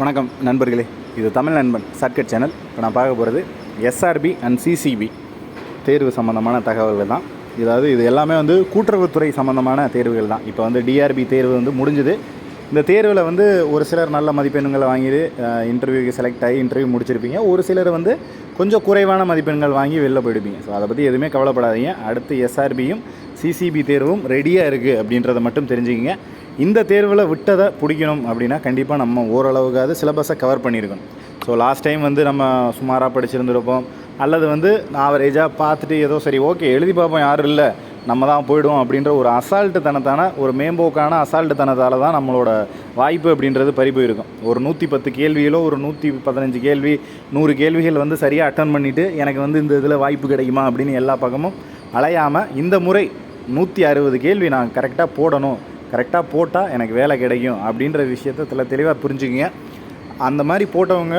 வணக்கம் நண்பர்களே. இது தமிழ் நண்பன் சர்க்கட் சேனல். இப்போ நான் பார்க்க போகிறது எஸ்ஆர்பி அண்ட் சிசிபி தேர்வு சம்மந்தமான தகவல்கள் தான். இதாவது இது எல்லாமே வந்து கூட்டுறவுத்துறை சம்மந்தமான தேர்வுகள் தான். இப்போ வந்து டிஆர்பி தேர்வு வந்து முடிஞ்சுது. இந்த தேர்வில் வந்து ஒரு சிலர் நல்ல மதிப்பெண்களை வாங்கிட்டு இன்டர்வியூக்கு செலக்ட் ஆகி இன்டர்வியூ முடிச்சிருப்பீங்க. ஒரு சிலர் வந்து கொஞ்சம் குறைவான மதிப்பெண்கள் வாங்கி வெளில போயிடுப்பீங்க ஸோ அதை பற்றி எதுவுமே கவலைப்படாதீங்க. அடுத்து எஸ்ஆர்பியும் சிசிபி தேர்வும் ரெடியாக இருக்குது அப்படின்றத மட்டும் தெரிஞ்சுக்கிங்க. இந்த தேர்வில் விட்டதை பிடிக்கணும் அப்படின்னா கண்டிப்பாக நம்ம ஓரளவுக்காவது சிலபஸை கவர் பண்ணியிருக்கணும். ஸோ லாஸ்ட் டைம் வந்து நம்ம சுமாராக படிச்சிருந்துருப்போம். அல்லது வந்து ஆவரேஜாக பார்த்துட்டு ஏதோ சரி ஓகே எழுதி பார்ப்போம் யாரும் இல்லை. நம்ம தான் போயிடுவோம் அப்படின்ற ஒரு அசால்ட்டு தனத்தான ஒரு மேம்போக்கான அசால்ட்டு தனத்தால் தான் நம்மளோட வாய்ப்பு அப்படின்றது பறி போயிருக்கும். ஒரு நூற்றி பத்து கேள்விகளோ ஒரு நூற்றி பதினஞ்சு கேள்வி நூறு கேள்விகள் வந்து சரியாக அட்டன் பண்ணிவிட்டு எனக்கு வந்து இந்த இதில் வாய்ப்பு கிடைக்குமா அப்படின்னு எல்லா பக்கமும் அலையாமல் இந்த முறை நூற்றி அறுபது கேள்வி நான் கரெக்டாக போடணும். கரெக்டாக போட்டால் எனக்கு வேலை கிடைக்கும் அப்படின்ற விஷயத்த தெளிவாக புரிஞ்சுக்கிங்க. அந்த மாதிரி போட்டவங்க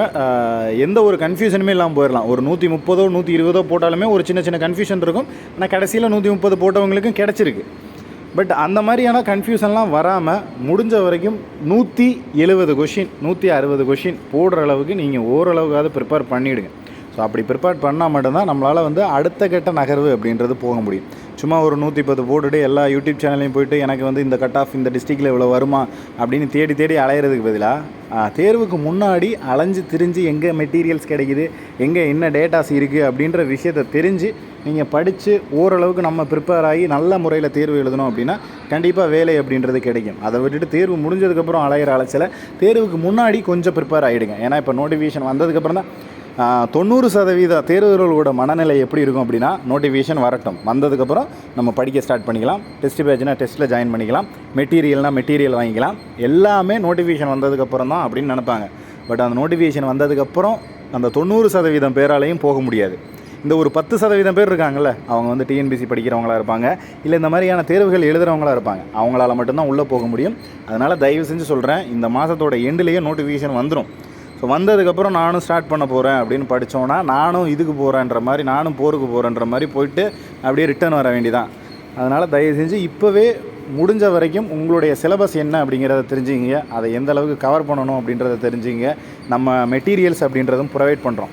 எந்த ஒரு கன்ஃபியூஷனுமே இல்லாமல் போயிடலாம் ஒரு நூற்றி முப்பதோ நூற்றி இருபதோ போட்டாலுமே ஒரு சின்ன சின்ன கன்ஃபியூஷன் இருக்கும். ஆனால் கடைசியில் நூற்றி முப்பது போட்டவங்களுக்கும் கிடச்சிருக்கு. பட் அந்த மாதிரியான கன்ஃபியூஷன்லாம் வராமல் முடிஞ்ச வரைக்கும் நூற்றி எழுபது கொஷின் நூற்றி அறுபது கொஷின் போடுற அளவுக்கு நீங்கள் ஓரளவுக்காவது ப்ரிப்பேர் பண்ணிவிடுங்க ஸோ அப்படி ப்ரிப்பேர் பண்ணால் மட்டும்தான் நம்மளால் வந்து அடுத்த கட்ட நகர்வு அப்படின்றது போக முடியும். சும்மா ஒரு நூற்றி பத்து போட்டுட்டு எல்லா யூடியூப் சேனல்லையும் போயிட்டு எனக்கு வந்து இந்த கட் ஆஃப் இந்த டிஸ்ட்ரிக்டில் இவ்வளோ வருமா அப்படின்னு தேடி தேடி அலையிறதுக்கு பதிலாக தேர்வுக்கு முன்னாடி அலைஞ்சு திரிஞ்சு எங்கே மெட்டீரியல்ஸ் கிடைக்குது எங்கே என்ன டேட்டாஸ் இருக்குது அப்படின்ற விஷயத்தை தெரிஞ்சு நீங்கள் படித்து ஓரளவுக்கு நம்ம ப்ரிப்பேர் ஆகி நல்ல முறையில் தேர்வு எழுதணும் அப்படின்னா கண்டிப்பாக வேலை அப்படின்றது கிடைக்கும். அதை விட்டுட்டு தேர்வு முடிஞ்சதுக்கப்புறம் அலையிற அலைச்சலை தேர்வுக்கு முன்னாடி கொஞ்சம் ப்ரிப்பேர் ஆகிடுங்க ஏன்னா இப்போ நோட்டிஃபிகேஷன் வந்ததுக்கப்புறம் தான் தொண்ணூறு சதவீத தேர்வுகளோட மனநிலை எப்படி இருக்கும் அப்படின்னா நோட்டிஃபிகேஷன் வரட்டும். வந்ததுக்கப்புறம் நம்ம படிக்க ஸ்டார்ட் பண்ணிக்கலாம். டெஸ்ட் பேஜ்னா டெஸ்ட்டில் ஜாயின் பண்ணிக்கலாம். மெட்டீரியல்னால் மெட்டீரியல் வாங்கிக்கலாம். எல்லாமே நோட்டிஃபிகேஷன் வந்ததுக்கப்புறம் தான் அப்படின்னு நினைப்பாங்க. பட் அந்த நோட்டிஃபிகேஷன் வந்ததுக்கப்புறம் அந்த தொண்ணூறு சதவீதம் பேராலையும் போக முடியாது. இந்த ஒரு பத்து சதவீதம் பேர் இருக்காங்கல்ல அவங்க வந்து டிஎன்பிசி படிக்கிறவங்களா இருப்பாங்க. இல்லை இந்த மாதிரியான தேர்வுகள் எழுதுகிறவங்களா இருப்பாங்க. அவங்களால மட்டும்தான் உள்ளே போக முடியும். அதனால் தயவு செஞ்சு சொல்கிறேன் இந்த மாதத்தோட எண்டுலேயே நோட்டிஃபிகேஷன் வந்துடும் ஸோ வந்ததுக்கப்புறம் நானும் ஸ்டார்ட் பண்ண போகிறேன் அப்படின்னு படித்தோன்னா நானும் இதுக்கு போகிறேன்ற மாதிரி நானும் போருக்கு போகிறேன்ற மாதிரி போயிட்டு அப்படியே ரிட்டர்ன் வர வேண்டிதான். அதனால் தயவு செஞ்சு இப்போவே முடிஞ்ச வரைக்கும் உங்களுடைய சிலபஸ் என்ன அப்படிங்கிறத தெரிஞ்சுங்க அதை எந்த அளவுக்கு கவர் பண்ணணும் அப்படின்றத தெரிஞ்சுங்க நம்ம மெட்டீரியல்ஸ் அப்படின்றதும் ப்ரொவைட் பண்ணுறோம்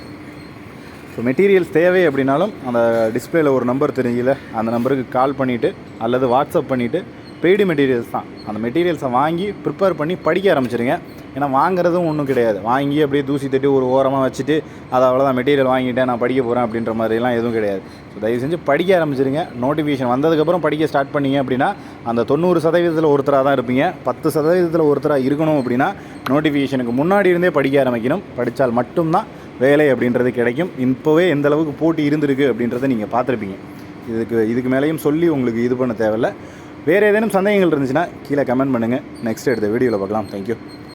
ஸோ மெட்டீரியல்ஸ் தேவை அப்படின்னாலும் அந்த டிஸ்பிளேயில் ஒரு நம்பர் தெரிஞ்சில அந்த நம்பருக்கு கால் பண்ணிவிட்டு அல்லது வாட்ஸ்அப் பண்ணிவிட்டு பெய்டு மெட்டீரியல்ஸ் தான். அந்த மெட்டீரியல்ஸை வாங்கி ப்ரிப்பேர் பண்ணி படிக்க ஆரம்பிச்சிருங்க. ஏன்னா வாங்குறதும் ஒன்றும் கிடையாது. வாங்கி அப்படியே தூசி தட்டி ஒரு ஓரமாக வச்சுட்டு அதை அவ்வளோதான் மெட்டீரியல் வாங்கிட்டேன் நான் படிக்க போகிறேன் அப்படின்ற மாதிரிலாம் எதுவும் கிடையாது. ஸோ தயவு செஞ்சு படிக்க ஆரம்பிச்சிருங்க. நோட்டிஃபிகேஷன் வந்ததுக்கப்புறம் படிக்க ஸ்டார்ட் பண்ணீங்க அப்படின்னா அந்த தொண்ணூறு சதவீதத்தில் ஒருத்தராக தான் இருப்பீங்க. பத்து சதவீதத்தில் ஒருத்தராக இருக்கணும் அப்படின்னா நோட்டிஃபிகேஷனுக்கு முன்னாடி இருந்தே படிக்க ஆரம்பிக்கணும். படித்தால் மட்டும்தான் வேலை அப்படின்றது கிடைக்கும். இப்போவே எந்த அளவுக்கு போட்டி இருந்திருக்கு அப்படின்றத நீங்கள் பார்த்துருப்பீங்க. இதுக்கு இதுக்கு மேலேயும் சொல்லி உங்களுக்கு இது பண்ண தேவையில்ல. வேறு ஏதேனும் சந்தேகங்கள் இருந்துச்சுன்னா கீழே கமெண்ட் பண்ணுங்கள் நெக்ஸ்ட் எடுத்த வீடியோவில் பார்க்கலாம். தேங்க்யூ